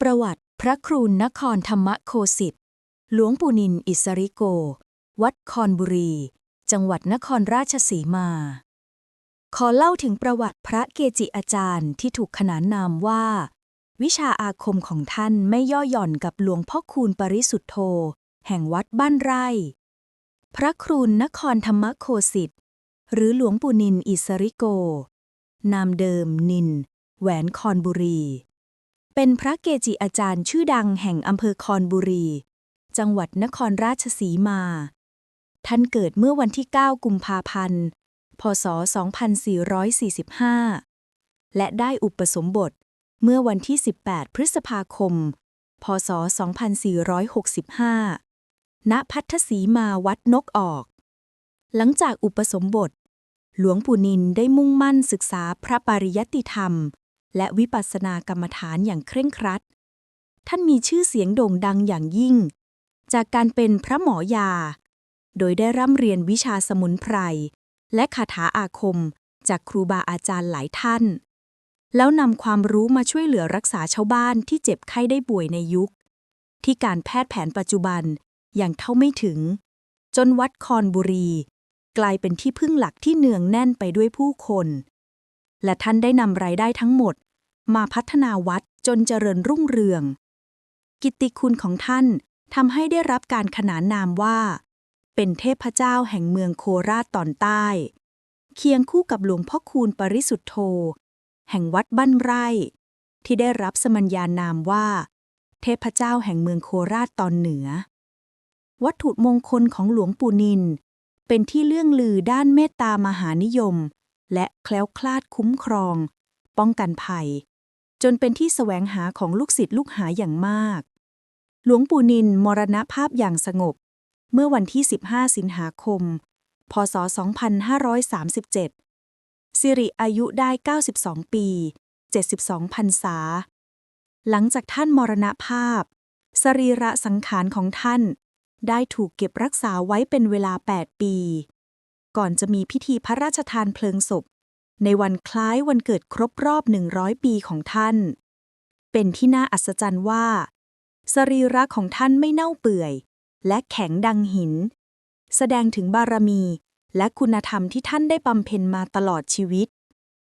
ประวัติพระครูนครธรรมโคสิทธิ์หลวงปู่นินอิสริโก วัดคอนบุรี จังหวัดนครราชสีมา ขอเล่าถึงประวัติพระเกจิอาจารย์ที่ถูกขนานนามว่า วิชาอาคมของท่านไม่ย่อหย่อนกับหลวงพ่อคูณปริสุทธโธ แห่งวัดบ้านไร่ พระครูนครธรรมโคสิทธิ์หรือหลวงปู่นินอิสริโก นามเดิมนิน แหวนคอนบุรี เป็นพระเกจิอาจารย์ชื่อดังแห่งอำเภอคอนบุรี จังหวัดนครราชสีมา ท่านเกิดเมื่อวันที่ 9 กุมภาพันธ์ พศ 2445 และได้อุปสมบทเมื่อวันที่ 18 พฤษภาคม พศ 2465 ณ พัทธสีมาวัดนกออก หลังจากอุปสมบท หลวงปู่นินได้มุ่งมั่นศึกษาพระปริยัติธรรม และวิปัสสนากรรมฐานอย่างเคร่งครัด ท่านมีชื่อเสียงโด่งดังอย่างยิ่ง จากการเป็นพระหมอยา โดยได้ร่ำเรียนวิชาสมุนไพร และคาถาอาคม จากครูบาอาจารย์หลายท่าน แล้วนำความรู้มาช่วยเหลือรักษาชาวบ้านที่เจ็บไข้ได้ป่วยในยุค ที่การแพทย์แผนปัจจุบันยังเท่าไม่ถึง จนวัดคอนบุรี กลายเป็นที่พึ่งหลักที่เนืองแน่นไปด้วยผู้คน และท่านได้นำรายได้ทั้งหมด มาพัฒนาวัดจนเจริญรุ่งเรือง กิตติคุณของท่านทำให้ได้รับการขนานนามว่า เป็นเทพเจ้าแห่งเมืองโคราชตอนใต้ เคียงคู่กับหลวงพ่อคูณปริสุทธโธ แห่งวัดบ้านไร่ ที่ได้รับสมัญญานามว่า เทพเจ้าแห่งเมืองโคราชตอนเหนือ วัตถุมงคลของหลวงปู่นิน เป็นที่เลื่องลือด้านเมตตามหานิยม และแคล้วคลาดคุ้มครอง ป้องกันภัย จนเป็นที่แสวงหาของลูกศิษย์ลูกหาอย่างมาก หลวงปู่นินมรณภาพอย่างสงบ เมื่อวันที่ 15 สิงหาคม พศ 2537 สิริอายุได้ 92 ปี 72พรรษา หลังจากท่านมรณภาพ สรีระสังขารของท่านได้ถูกเก็บรักษาไว้เป็นเวลา 8 ปี ก่อนจะมีพิธีพระราชทานเพลิงศพ ในวันคล้ายวันเกิดครบรอบ 100 ปีของท่าน เป็นที่น่าอัศจรรย์ว่า สรีระของท่านไม่เน่าเปื่อย และแข็งดังหิน แสดงถึงบารมีและคุณธรรมที่ท่านได้บำเพ็ญมาตลอดชีวิต